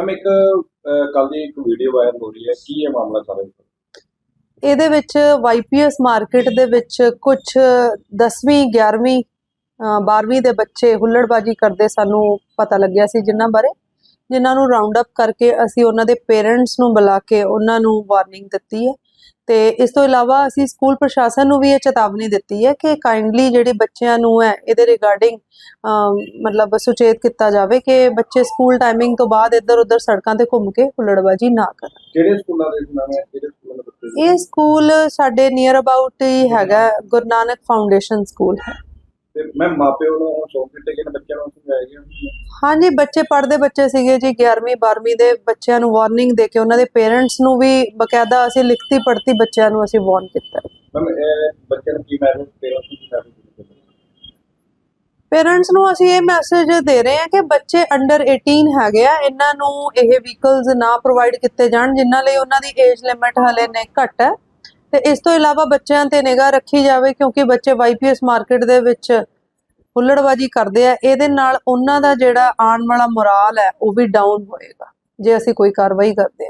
Ma'am ਇੱਕ ਕੱਲ ਦੀ ਇੱਕ ਵੀਡੀਓ ਵਾਇਰਲ ਹੋ ਰਹੀ ਹੈ। ਕੀ ਇਹ ਮਾਮਲਾ ਸਾਰਾ ਇਹਦੇ ਵਿੱਚ ਵਾਈਪੀਐਸ ਮਾਰਕੀਟ ਦੇ ਵਿੱਚ ਕੁਝ 10ਵੀਂ 11ਵੀਂ 12ਵੀਂ ਦੇ ਬੱਚੇ ਹੁੱਲੜਬਾਜੀ ਕਰਦੇ ਸਾਨੂੰ ਪਤਾ ਲੱਗਿਆ ਸੀ ਜਿਨ੍ਹਾਂ ਬਾਰੇ, ਜਿਨ੍ਹਾਂ ਨੂੰ ਰਾਉਂਡ ਅਪ ਕਰਕੇ ਅਸੀਂ ਉਹਨਾਂ ਦੇ ਪੇਰੈਂਟਸ ਨੂੰ ਬੁਲਾ ਕੇ ਉਹਨਾਂ ਨੂੰ ਵਾਰਨਿੰਗ ਦਿੱਤੀ ਹੈ। ਤੇ ਇਸ ਤੋਂ ਇਲਾਵਾ ਅਸੀਂ ਸਕੂਲ ਪ੍ਰਸ਼ਾਸਨ ਨੂੰ ਵੀ ਇਹ ਚੇਤਾਵਨੀ ਦਿੱਤੀ ਹੈ ਕਿ ਕਾਈਂਡਲੀ ਜਿਹੜੇ ਬੱਚਿਆਂ ਨੂੰ ਹੈ ਇਹਦੇ ਰਿਗਾਰਡਿੰਗ ਮਤਲਬ ਸੁਚੇਤ ਕੀਤਾ ਜਾਵੇ ਕਿ ਬੱਚੇ ਸਕੂਲ ਟਾਈਮਿੰਗ ਤੋਂ ਬਾਅਦ ਇੱਧਰ ਉੱਧਰ ਸੜਕਾਂ ਤੇ ਘੁੰਮ ਕੇ ਹੁੱਲੜਬਾਜੀ ਨਾ ਕਰਨ। ਕਿਹੜੇ ਸਕੂਲਾਂ ਦੇ ਨਾਮ ਹੈ? ਕਿਹੜੇ ਸਕੂਲਾਂ ਦੇ ਬੱਚੇ? ਇਹ ਸਕੂਲ ਸਾਡੇ ਨੀਅਰ ਅਬਾਊਟ ਹੀ ਹੈਗਾ ਗੁਰੂ ਨਾਨਕ ਫਾਊਂਡੇਸ਼ਨ ਸਕੂਲ ਹੈ। ਤੇ ਮੈਂ ਮਾਪਿਓ ਨੂੰ ਸੌਂਪ ਦਿੱਤੇ ਨੇ ਬੱਚਿਆਂ ਨੂੰ ਸਮਝਾਇਆ ਗਿਆ। ਹਾਂਜੀ ਬੱਚੇ ਪੜ੍ਹਦੇ ਬੱਚੇ ਸੀਗੇ ਜੀ 11ਵੀਂ 12ਵੀਂ ਦੇ ਬੱਚਿਆਂ ਨੂੰ ਵਾਰਨਿੰਗ ਦੇ ਕੇ ਉਹਨਾਂ ਦੇ ਪੇਰੈਂਟਸ ਨੂੰ ਵੀ ਬਕਾਇਦਾ ਅਸੀਂ ਲਿਖਤੀ ਪੜ੍ਹਤੀ ਬੱਚਿਆਂ ਨੂੰ ਅਸੀਂ ਵਾਰਨ ਕੀਤਾ। ਮੈਮ ਇਹ ਬੱਚਿਆਂ ਨੂੰ ਕੀ ਮੈਸੇਜ ਪੇਰੈਂਟਸ ਨੂੰ ਕੀ ਮੈਸੇਜ ਪੇਰੈਂਟਸ ਨੂੰ ਅਸੀਂ ਇਹ ਮੈਸੇਜ ਦੇ ਰਹੇ ਹਾਂ ਕਿ ਬੱਚੇ ਅੰਡਰ 18 ਹੈਗੇ ਆ ਇਹਨਾਂ ਨੂੰ ਇਹ ਵਹੀਕਲਸ ਨਾ ਪ੍ਰੋਵਾਈਡ ਕੀਤੇ ਜਾਣ ਜਿਨ੍ਹਾਂ ਲਈ ਉਹਨਾਂ ਦੀ ਏਜ ਲਿਮਿਟ ਹਲੇ ਨੇ ਘੱਟ ਹੈ। ਤੇ ਇਸ ਤੋਂ ਇਲਾਵਾ ਬੱਚਿਆਂ ਤੇ ਨਿਗਾਹ ਰੱਖੀ ਜਾਵੇ ਕਿਉਂਕਿ ਬੱਚੇ ਵਾਈਪੀਐਸ ਮਾਰਕੀਟ ਦੇ ਵਿੱਚ ਹੁੱਲੜਬਾਜੀ ਕਰਦੇ ਆ, ਇਹਦੇ ਨਾਲ ਉਹਨਾਂ ਦਾ ਜਿਹੜਾ ਆਉਣ ਵਾਲਾ ਮੋਰਾਲ ਹੈ, ਉਹ ਵੀ ਡਾਊਨ ਹੋਏਗਾ, ਜੇ ਅਸੀਂ ਕੋਈ ਕਾਰਵਾਈ ਕਰਦੇ ਹਾਂ।